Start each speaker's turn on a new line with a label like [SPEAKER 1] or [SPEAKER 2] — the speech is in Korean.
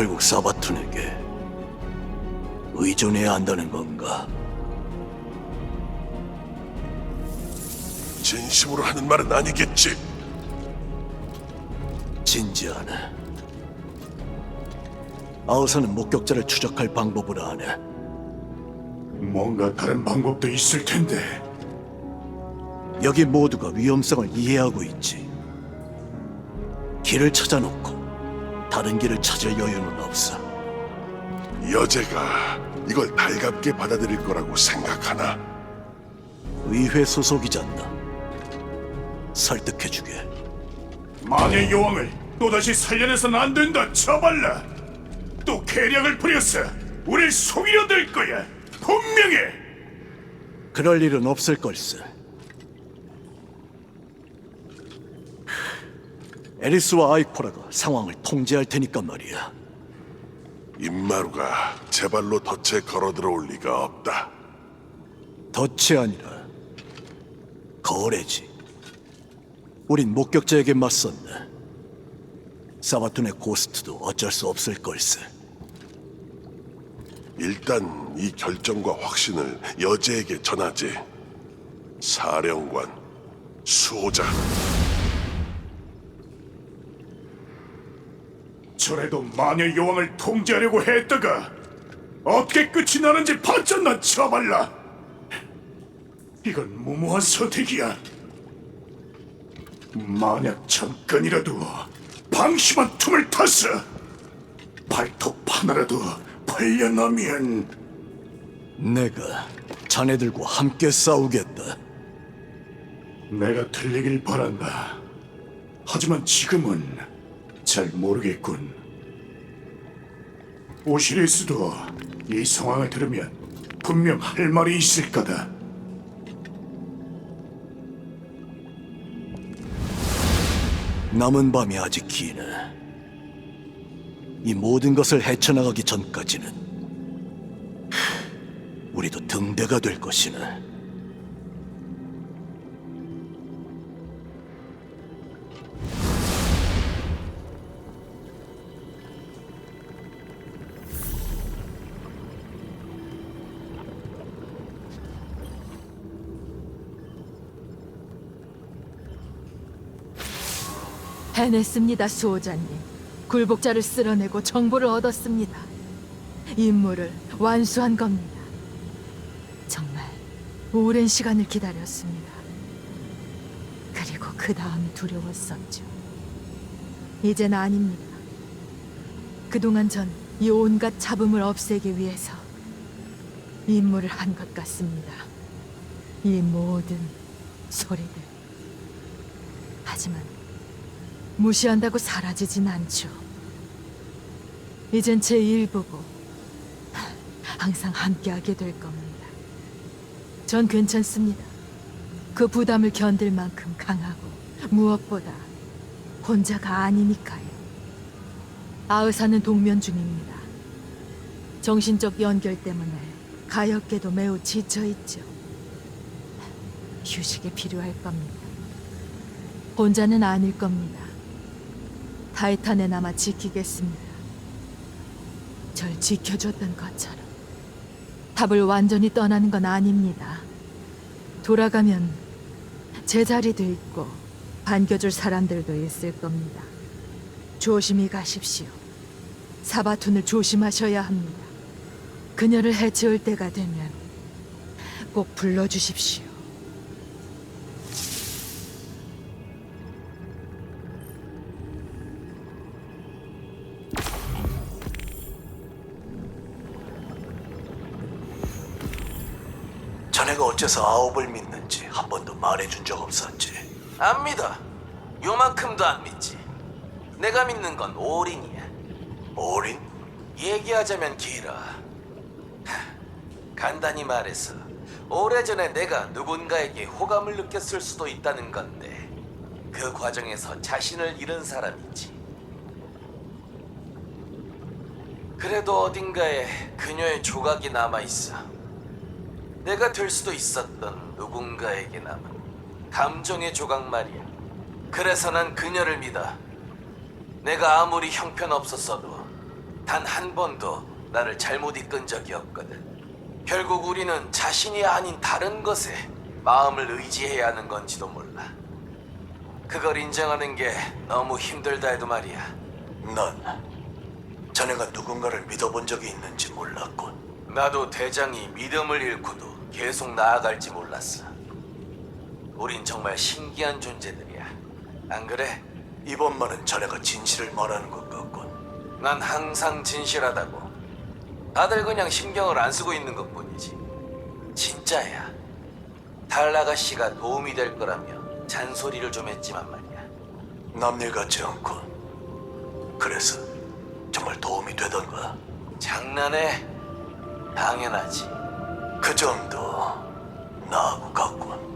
[SPEAKER 1] 결국 사바툰에게 의존해야 한다는 건가?
[SPEAKER 2] 진심으로 하는 말은 아니겠지.
[SPEAKER 1] 진지하네. 아우사는 목격자를 추적할 방법을 아네.
[SPEAKER 3] 뭔가 다른 방법도 있을 텐데
[SPEAKER 1] 여기 모두가 위험성을 이해하고 있지. 길을 찾아놓고 다른 길을 찾을 여유는 없어.
[SPEAKER 2] 여제가 이걸 달갑게 받아들일 거라고 생각하나?
[SPEAKER 1] 의회 소속이잖아. 설득해주게.
[SPEAKER 3] 만의 여왕을 또다시 살려내선 안 된다 처발라 또 계략을 부렸어 우릴 속이려 들 거야 분명해
[SPEAKER 1] 그럴 일은 없을 걸세. 에리스와 아이코라가 상황을 통제할 테니까 말이야.
[SPEAKER 2] 임마루가 제 발로 덫에 걸어 들어올 리가 없다.
[SPEAKER 1] 덫이 아니라 거래지. 우린 목격자에게 맞섰네. 사바툰의 고스트도 어쩔 수 없을 걸세.
[SPEAKER 2] 일단 이 결정과 확신을 여제에게 전하지. 사령관, 수호자,
[SPEAKER 3] 저래도 마녀 여왕을 통제하려고 했다가 어떻게 끝이 나는지 봤잖아 처발라. 이건 무모한 선택이야. 만약 잠깐이라도 방심한 틈을 탔어 발톱 하나라도 벌려나면
[SPEAKER 1] 내가 자네들과 함께 싸우겠다.
[SPEAKER 3] 내가 틀리길 바란다. 하지만 지금은 잘 모르겠군 오시리스도 이 상황을 들으면 분명 할 말이 있을 거다
[SPEAKER 1] 남은 밤이 아직 기네. 이 모든 것을 헤쳐나가기 전까지는 하, 우리도 등대가 될 것이네.
[SPEAKER 4] 해냈습니다, 수호자님. 굴복자를 쓸어내고 정보를 얻었습니다. 임무를 완수한 겁니다. 정말 오랜 시간을 기다렸습니다. 그리고 그 다음이 두려웠었죠. 이젠 아닙니다. 그동안 전 이 온갖 잡음을 없애기 위해서 임무를 한 것 같습니다. 이 모든 소리들. 하지만 무시한다고 사라지진 않죠. 이젠 제 일부고 항상 함께하게 될 겁니다. 전 괜찮습니다. 그 부담을 견딜 만큼 강하고 무엇보다 혼자가 아니니까요. 아의사는 동면 중입니다. 정신적 연결 때문에 가엾게도 매우 지쳐 있죠. 휴식이 필요할 겁니다. 혼자는 아닐 겁니다. 타이탄에 남아 지키겠습니다. 절 지켜줬던 것처럼 답을 완전히 떠나는 건 아닙니다. 돌아가면 제 자리도 있고 반겨줄 사람들도 있을 겁니다. 조심히 가십시오. 사바툰을 조심하셔야 합니다. 그녀를 해치울 때가 되면 꼭 불러주십시오.
[SPEAKER 1] 자네가 어째서 아홉을 믿는지 한 번도 말해준 적 없었지.
[SPEAKER 5] 안 믿어. 요만큼도 안 믿지. 내가 믿는 건 올인이야.
[SPEAKER 1] 올인?
[SPEAKER 5] 얘기하자면 길어. 하, 간단히 말해서 오래전에 내가 누군가에게 호감을 느꼈을 수도 있다는 건데 그 과정에서 자신을 잃은 사람이지. 그래도 어딘가에 그녀의 조각이 남아 있어. 내가 될 수도 있었던 누군가에게 남은 감정의 조각 말이야. 그래서 난 그녀를 믿어. 내가 아무리 형편없었어도 단 한 번도 나를 잘못 이끈 적이 없거든. 결국 우리는 자신이 아닌 다른 것에 마음을 의지해야 하는 건지도 몰라. 그걸 인정하는 게 너무 힘들다 해도 말이야.
[SPEAKER 1] 넌 자네가 누군가를 믿어본 적이 있는지 몰랐군.
[SPEAKER 5] 나도 대장이 믿음을 잃고도 계속 나아갈지 몰랐어. 우린 정말 신기한 존재들이야. 안 그래?
[SPEAKER 1] 이번만은 자네가 진실을 말하는 것 같군.
[SPEAKER 5] 난 항상 진실하다고. 다들 그냥 신경을 안 쓰고 있는 것 뿐이지. 진짜야. 달 아가씨가 도움이 될 거라며 잔소리를 좀 했지만 말이야.
[SPEAKER 1] 남일 같지 않군. 그래서 정말 도움이 되던가.
[SPEAKER 5] 장난해? 당연하지.
[SPEAKER 1] 그 점도 나하고 같군.